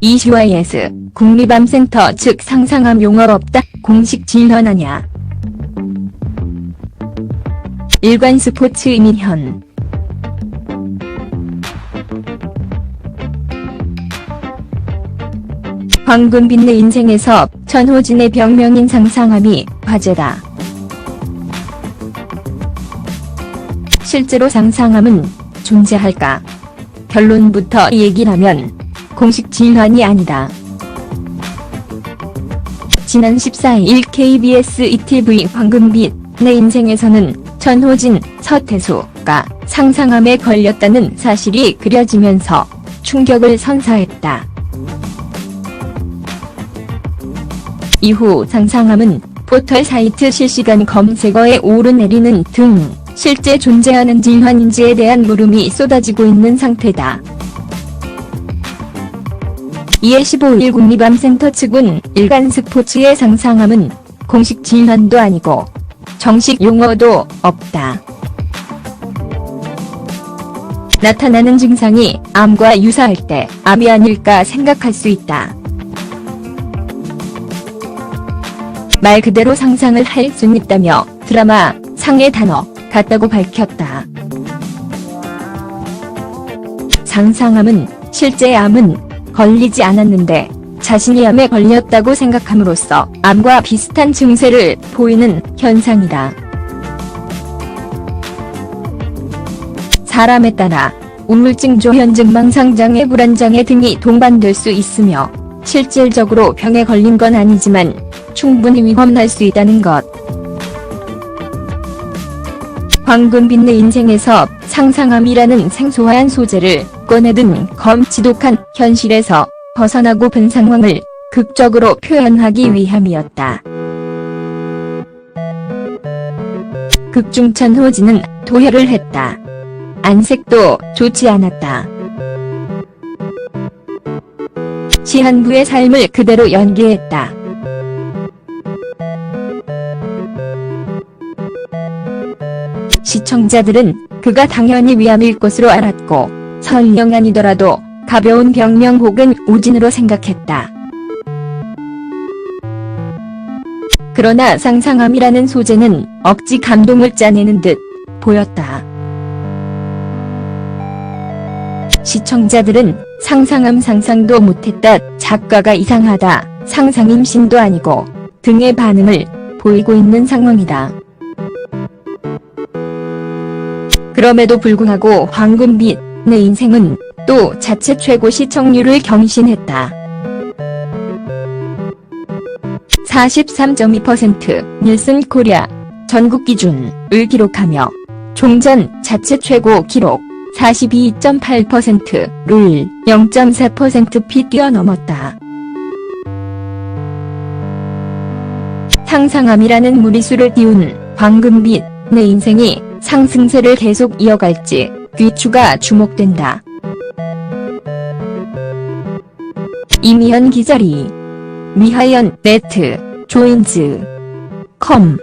이슈와이에스 국립암센터 측 상상함 용어 없다 공식 진언하냐 일간 스포츠 이민현 황금빛 내 인생에서 전호진의 병명인 상상함이 화제다. 실제로 상상함은 존재할까? 결론부터 얘기라면 공식 진환이 아니다. 지난 14일 KBS ETV 황금빛 내 인생에서는 전호진, 서태수가 상상함에 걸렸다는 사실이 그려지면서 충격을 선사했다. 이후 상상함은 포털 사이트 실시간 검색어에 오르내리는 등 실제 존재하는 진환인지에 대한 물음이 쏟아지고 있는 상태다. 이에 15일 국립암센터 측은 일간 스포츠의 상상함은 공식 진환도 아니고 정식 용어도 없다. 나타나는 증상이 암과 유사할 때 암이 아닐까 생각할 수 있다. 말 그대로 상상을 할수 있다며 드라마 상의 단어 같다고 밝혔다. 상상함은 실제 암은 걸리지 않았는데 자신이 암에 걸렸다고 생각함으로써 암과 비슷한 증세를 보이는 현상이다. 사람에 따라 우물증 조현증 망상장애 불안장애 등이 동반될 수 있으며 실질적으로 병에 걸린 건 아니지만 충분히 위험할 수 있다는 것. 황금빛 내 인생에서 상상함이라는 생소한 소재를 꺼내든 검 지독한 현실에서 벗어나고픈 상황을 극적으로 표현하기 위함이었다. 극중천 호진은 도혈을 했다. 안색도 좋지 않았다. 시한부의 삶을 그대로 연기했다. 시청자들은 그가 당연히 위암일 것으로 알았고 설령 아니더라도 가벼운 병명 혹은 우진으로 생각했다. 그러나 상상함이라는 소재는 억지 감동을 짜내는 듯 보였다. 시청자들은 상상함 상상도 못했다, 작가가 이상하다, 상상임신도 아니고 등의 반응을 보이고 있는 상황이다. 그럼에도 불구하고 황금빛 내 인생은 또 자체 최고 시청률을 경신했다. 43.2% 닐슨 코리아 전국 기준을 기록하며 종전 자체 최고 기록 42.8%를 0.4%피 뛰어넘었다. 상상함이라는 무리수를 띄운 황금빛 내 인생이 상승세를 계속 이어갈지 귀추가 주목된다. 이미현 기자리. 미하연 네트. 조인즈. 컴